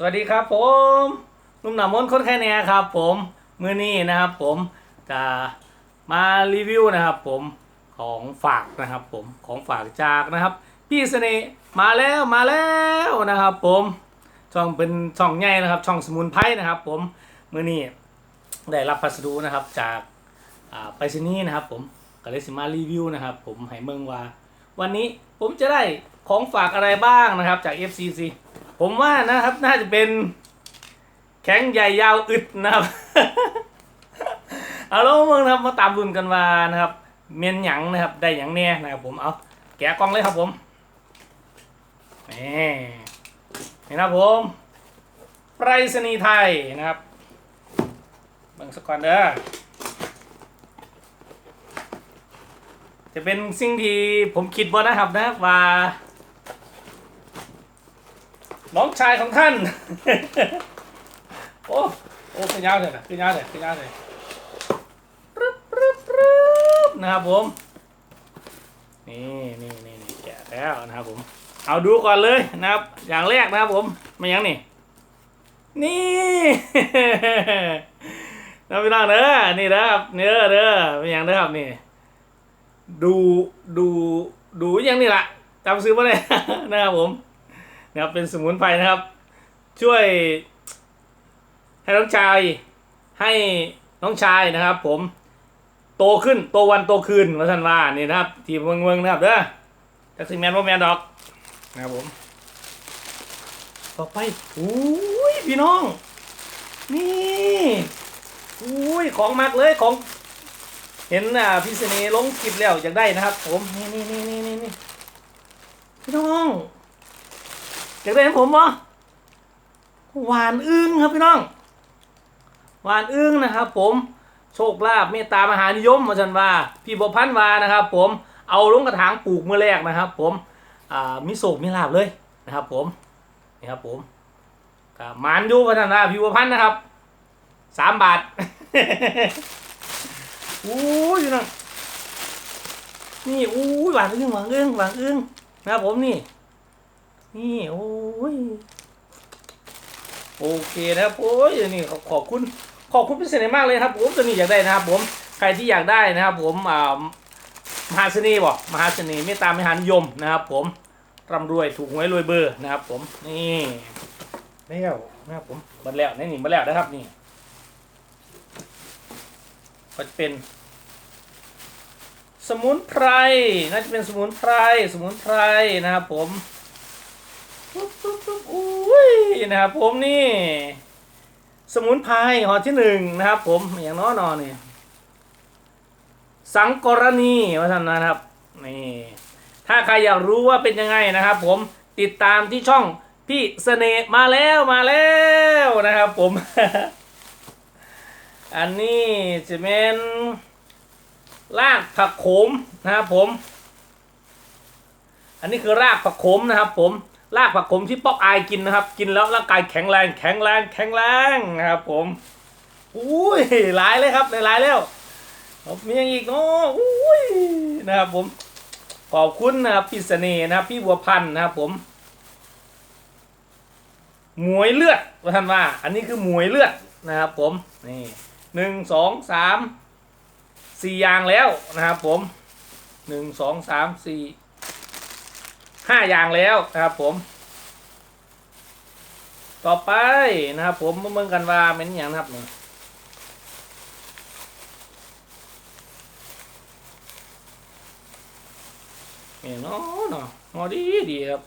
สวัสดีครับผมนุ่มหนามนคนแค่แนครับ ผมมือนี้นะครับ ผมจะมารีวิวนะครับ ผมของฝากนะครับ ผมของฝากจากนะครับ พี่เสน่ห์มาแล้วมาแล้วนะครับ ผมช่องเป็นช่องใหญ่นะครับ ช่องสมุนไพรนะครับ ผมมือนี้ได้รับพัสดุนะครับจากอ่าไปรษณีย์นะครับ ผมก็เลยสิมารีวิวนะครับ ผมให้เมืองว่า วันนี้ผมจะได้ของฝากอะไรบ้างนะครับจาก FCC ผมว่านะครับน่าจะเป็นแข็งใหญ่ยาวอึดนะครับ เอาแล้วมึงนะครับมาตามรุนกันว่านะครับ เมียนหยังนะครับ ได้หยังแน่นะครับผมเอาแกะกล่องเลยครับผมนี่นี่นะครับผมไปรษณีย์ไทยนะครับเบิ่งสกก่อนเด้อจะเป็นสิ่งที่ผมคิดว่านะครับนะว่า น้องชายของท่าน โอ้ โอ้ขึ้นยาวเลยนะขึ้นยาวเลยขึ้นยาวเลยปึ๊บปึ๊บปึ๊บนะครับผม นี่นี่นี่นี่แกะแล้วนะครับผม เอาดูก่อนเลยนะครับ อย่างแรกนะครับผมมายังนี่ นี่น้องพี่น้องเด้อนี่นะครับเนื้อเด้อเป็นอย่างเด้อครับนี่ ดูดูดูอย่างนี่ละจำซื้อมาเลยนะครับผม นะครับเป็นสมุนไพรนะครับ ช่วยให้น้องชายให้น้องชายนะครับ ผมโตขึ้นโตวันโตคืนมาท่านว่านี่นะครับทีมเมืองเมืองนะครับเด้อจักซิแมนว่าแมนดอกนะครับผมต่อไปอุ้ยพี่น้อง นี่อุ้ยของมากเลยของ เห็นอ่าพี่เสน่ห์ลงคลิปแล้วอยากได้นะครับ ผมนี่นี่นี่นี่นี่พี่น้อง อยากได้ของผมวะหวานอึ้งครับพี่น้อง หวานอึ้งนะครับ ผมโชคลาภเมตตามหานิยมมาจันว่าพี่บพันวานะครับ ผมเอาลงกระถางปลูกเมื่อแรกนะครับ ผมมีโศกมีลาบเลยนะครับ ผมนี่ครับ ผมกมานยูพัฒนาพี่บพันธ์นะครับสามบาทอู้ยพี่น้องนี่อู้ยหวานอึ้งหวานอึ้งหวานอึ้งนะครับผมนี่ นี่โอ้ยโอเคนะครับโอ้ยนี่ขอบขอบคุณขอบคุณพิเศษมากเลยครับผมตัวนี้อยากได้นะครับ ผมใครที่อยากได้นะครับ ผมอ่ามหาเสน่ห์บอกมหาเสน่ห์เมตตามหานิยมนะครับ ผมร่ำรวยถูกหวยรวยเบอร์นะครับ ผมนี่แล้วนะครับผมหมดแล้วนี่นี่หมดแล้วนะครับนี่ก็จะเป็นสมุนไพรน่าจะเป็นสมุนไพรสมุนไพรนะครับผม นะครับผมนี่ สมุนไพรหอที่หนึ่งนะครับผมอย่างน้อนอนี่สังกรณีว่าท่านนะครับนี่ถ้าใครอยากรู้ว่าเป็นยังไงนะครับ ผมติดตามที่ช่องพี่เสน่ห์มาแล้วมาแล้วนะครับผม อันนี้จะเป็นรากผักโขมนะครับผม อันนี้คือรากผักโขมนะครับผม รากผักขมที่ป๊อกอายกินนะครับ กินแล้วร่างกายแข็งแรง แข็งแรง แข็งแรงนะครับ ผมอุ้ยหลายเลยครับหลายแล้วมีอย่างอีกเนาะอุ้ยนะครับผมขอบคุณนะครับพี่เสน่ห์นะครับ พี่บัวพันธ์นะครับ ผมหมวยเลือดว่าท่านว่า อันนี้คือหมวยเลือดนะครับ ผมนี่หนึ่งสองสามสี่อย่างแล้วนะครับ ผมหนึ่งสองสามสี่ ห้าอย่างแล้วนะครับผม ต่อไปนะครับผมมาเมืองกันว่าเป็นอย่างนะครับนี่นี่เนาะเนาะเนาดีดีครับ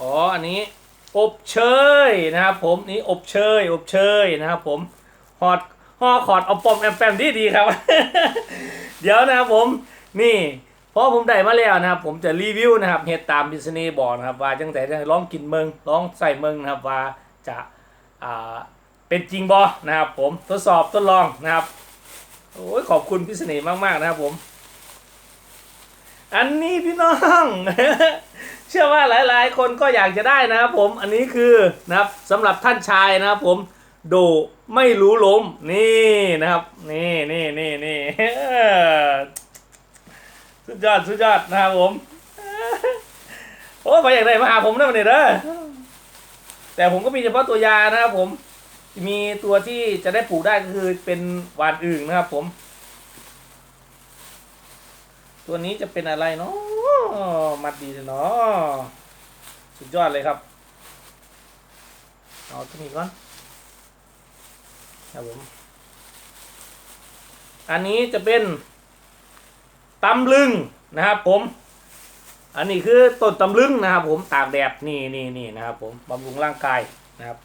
อ๋อ อันนี้ อบเชยนะครับผมนี่อบเชยอบเชยนะครับผมฮอดห่อขอดเอาปอมแอมแปมดีดีครับ เดี๋ยวนะครับผมนี่ พราะผมได้มาแล้วนะครับ ผมจะรีวิวนะครับเฮ็ดตามบิสเนีบอกนะครับ ว่าจังแต่จะลองกินเมืองลองใส่เมืองนะครับว่าจะอ่าเป็นจริงบอนะครับ ผมทดสอบทดลองนะครับโอ้ยขอบคุณพิษณีมากๆนะครับผม อันนี้พี่น้อง เชื่อว่าหลายๆ คนก็อยากจะได้นะครับ ผมอันนี้คือนะครับสำหรับท่านชายนะครับ ผมโดไม่รู้ล้มนี่นะครับ นี่นี่นี่นี่ สุดยอดสุดยอดนะครับผม โอ้ไปอย่างไรมาหาผมนะวันนี้เด้อแต่ผมก็มีเฉพาะตัวยานะครับผม มีตัวที่จะได้ปลูกได้ก็คือเป็นหวานอึ่งนะครับผม ตัวนี้จะเป็นอะไรเนาะมัดดีเนาะสุดยอดเลยครับ เอาตัวนี้ก่อนครับผม อันนี้จะเป็น ตำลึงนะครับผม อันนี้คือต้นตำลึงนะครับ ผมตากแดดนี่นี่นี่นะครับ ผมบำรุงร่างกายนะครับ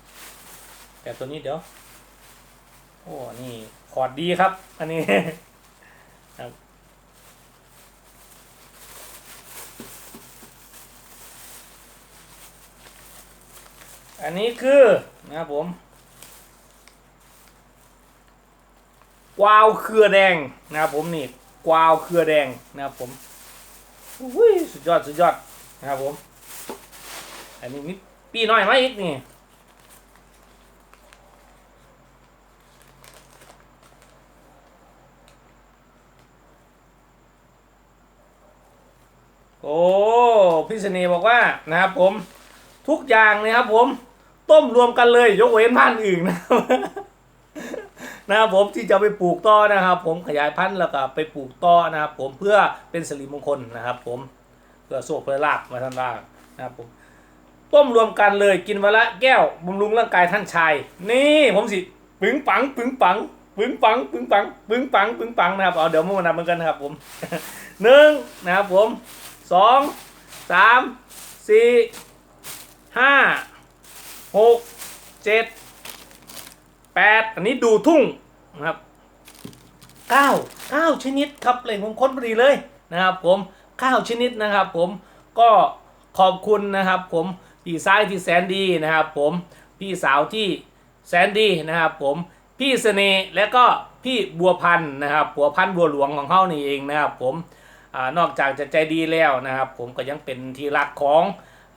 แต่ตัวนี้เดี๋ยวโอ้นี่ขอดดีครับ อันนี้ครับอันนี้คือนะครับผมวาวเครือแดงนะครับผมนี่ กวาวเครือแดงนะครับผมอุ้ยสุดยอดสุดยอดนะครับผม อันนี้มีปีน้อยมาอีกนี่โอ้พี่เสน่ห์บอกว่านะครับผมทุกอย่างนะครับผม ต้มรวมกันเลย ยกเว้นพันอื่นนะครับ นะครับผมที่จะไปปลูกต่อนะครับ ผมขยายพันธุ์แล้วก็ไปปลูกต่อนะครับ ผมเพื่อเป็นสิริมงคลนะครับ ผมเพื่อโชคเพื่อลาบมาท่านว่างนะครับผมต้มรวมกันเลยกินวันละแก้วบำรุงร่างกายท่านชาย นี่ผมสิปึงปังปึงปังปึงปังปึงปังปึงปังปึงปังนะครับเอาเดี๋ยวมานับเหมือนกันนะครับผมหนึ่งนะครับผมสองสามสี่ห้าหกเจ็ด แปดอันนี้ดูทุ่งนะครับเก้าเก้าชนิดครับเลยผมค้นพอดีเลยนะครับ ผมเก้าชนิดนะครับ ผมก็ขอบคุณนะครับ ผมพี่ซ้ายที่แสนดีนะครับ ผมพี่สาวที่แสนดีนะครับ ผมพี่เสน่ห์และก็พี่บัวพันธ์นะครับบัวพันธ์บัวหลวงของเขานี่เองนะครับ ผมอนอกจากจะใจดีแล้วนะครับ ผมก็ยังเป็นที่รักของ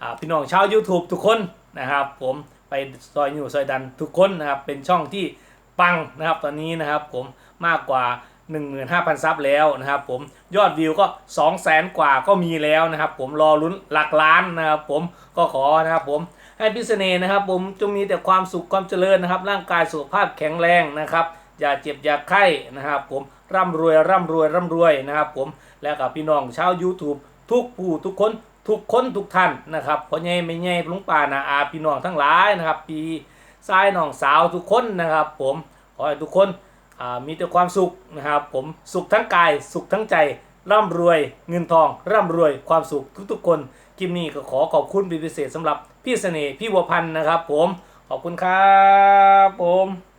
อพี่น้องชาว YouTube ทุกคนนะครับ ผม ไปซอยอยู่ซอยดันทุกคนนะครับ เป็นช่องที่ปังนะครับตอนนี้นะครับผมมากกว่า 15,000 ซับแล้วนะครับผมยอดวิวก็ 200,000 กว่าก็มีแล้วนะครับผมรอลุ้นหลักล้านนะครับผมก็ขอนะครับผมให้พิเศษนะครับผมจงมีแต่ความสุขความเจริญนะครับ ร่างกายสุขภาพแข็งแรงนะครับ อย่าเจ็บอย่าไข้นะครับผมร่ำรวยร่ำรวยร่ำรวยนะครับผมและกับพี่น้องชาว YouTube ทุกผู้ทุกคน ทุกคนทุกท่านนะครับพ่อใหญ่ไม่ใหญ่ลุงป่านาอาพี่น้องทั้งหลายนะครับพี่ชายน้องสาวทุกคนนะครับ ผมขอให้ทุกคนมีแต่ความสุขนะครับผมสุขทั้งกายสุขทั้งใจร่ำรวยเงินทอง ร่ำรวยความสุขทุกๆคนคลิปนี้ก็ขอขอบคุณเป็นพิเศษสำหรับพี่เสน่ห์พี่บัวพันธ์นะครับ ผมขอบคุณครับผม